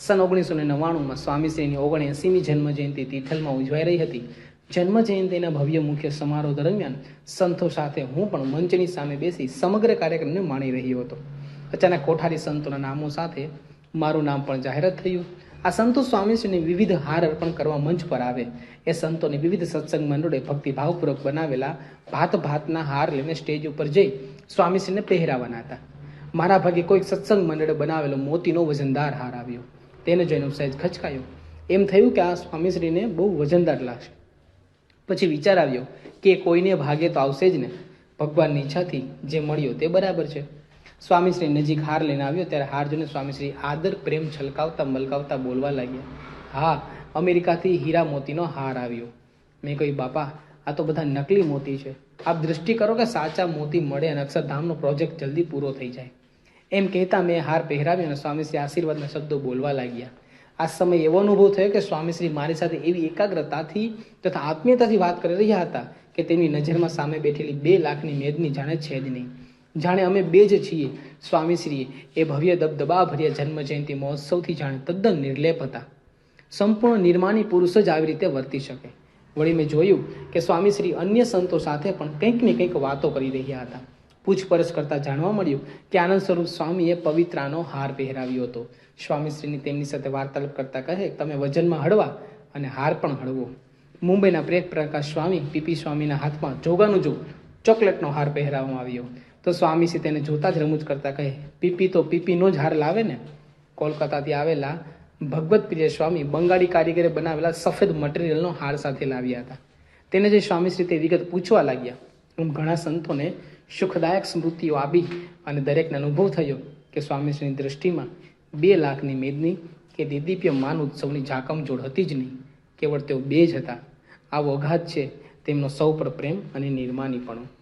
સન ઓગણીસો ને નવ્વાણુંમાં સ્વામીશ્રીની ઓગણએંસીમી જન્મ જયંતિ તિથલમાં ઉજવાઈ રહી હતી. જન્મ જયંતિના ભવ્ય મુખ્ય સમારોહ દરમિયાન સંતો સાથે હું પણ મંચની સામે બેસી સમગ્ર કાર્યક્રમને માણી રહ્યો હતો. અચાનક કોઠારી સંતોના નામો સાથે મારું નામ પણ જાહેરાત થયું. આ સંતો સ્વામીશ્રીને વિવિધ હાર અર્પણ કરવા મંચ પર આવે. એ સંતોને વિવિધ સત્સંગ મંડળે ભક્તિભાવપૂર્વક બનાવેલા ભાત ભાતના હાર લઈને સ્ટેજ ઉપર જઈ સ્વામીશ્રીને પહેરાવાના હતા. મારા ભાગે કોઈક સત્સંગ મંડળે બનાવેલો મોતીનો વજનદાર હાર આવ્યો. તેને જોઈને સહેજ ખચકાયો. એમ થયું કે આ સ્વામીશ્રીને બહુ વજનદાર લાગશે. પછી વિચાર આવ્યો કે કોઈને ભાગે તો આવશે જ ને. ભગવાનની ઈચ્છાથી જે મળ્યો તે બરાબર છે. સ્વામીશ્રી નજીક હાર લઈને આવ્યો ત્યારે હાર જોઈને સ્વામીશ્રી આદર પ્રેમ છલકાવતા મલકાવતા બોલવા લાગ્યા. હા, અમેરિકાથી હીરા મોતીનો હાર આવ્યો. મેં કહ્યું, બાપા, આ તો બધા નકલી મોતી છે. આપ દૃષ્ટિ કરો કે સાચા મોતી મળે અને અક્ષરધામનો પ્રોજેક્ટ જલ્દી પૂરો થઈ જાય. એમ કહેતા મેં હાર પહેરાવ્યો અને સ્વામીશ્રી આશીર્વાદના શબ્દો બોલવા લાગ્યા. આ સમય એવો અનુભવ થયો કે સ્વામીશ્રી મારી સાથે એવી એકાગ્રતાથી તથા આત્મીયતાથી વાત કરી રહ્યા હતા કે તેમની નજરમાં સામે બેઠેલી બે લાખની મેદની જાણે છે જ નહીં. જાણે અમે બે જ છીએ સ્વામીશ્રીએ એ ભવ્ય દબદબા ભર્યા જન્મ જયંતિ મહોત્સવથી જાણે તદ્દન નિર્લેપ હતા. સંપૂર્ણ નિર્માણી પુરુષ જ આવી રીતે વર્તી શકે. વળી મેં જોયું કે સ્વામીશ્રી અન્ય સંતો સાથે પણ કંઈક ને કંઈક વાતો કરી રહ્યા હતા. પૂછપરછ કરતાં જાણવા મળ્યું કે આનંદ સ્વરૂપ સ્વામીએ પવિત્રાનો હાર પહેરાવ્યો હતો. સ્વામીશ્રીની તેમની સાથે વાર્તાલાપ કરતાં કહે, તમે વજનમાં હળવા અને હાર પણ હળવો. મુંબઈના પ્રેત પ્રકાશ સ્વામી, પીપી સ્વામીના હાથમાં જોગાનું જો ચોકલેટનો હાર પહેરાવવામાં આવ્યો. તો સ્વામીશ્રી તેને જોતા જ રમૂજ કરતા કહે, પીપી તો પીપીનો જ હાર લાવે ને. કોલકાતાથી આવેલા ભગવત પ્રિય સ્વામી બંગાળી કારીગરે બનાવેલા સફેદ મટીરિયલનો હાર સાથે લાવ્યા હતા. તેને જે સ્વામીશ્રી તે વિગત પૂછવા લાગ્યા એમ ઘણા સંતોને સુખદાયક સ્મૃતિઓ આપી અને દરેકને અનુભવ થયો કે સ્વામીશ્રીની દૃષ્ટિમાં બે લાખની મેદની કે દિદીપ્ય માન ઉત્સવની ઝાકમજોડ હતી જ નહીં. કેવળ તેઓ બે જ હતા. આવો અઘાત છે તેમનો સૌ પર પ્રેમ અને નિર્માનીપણું.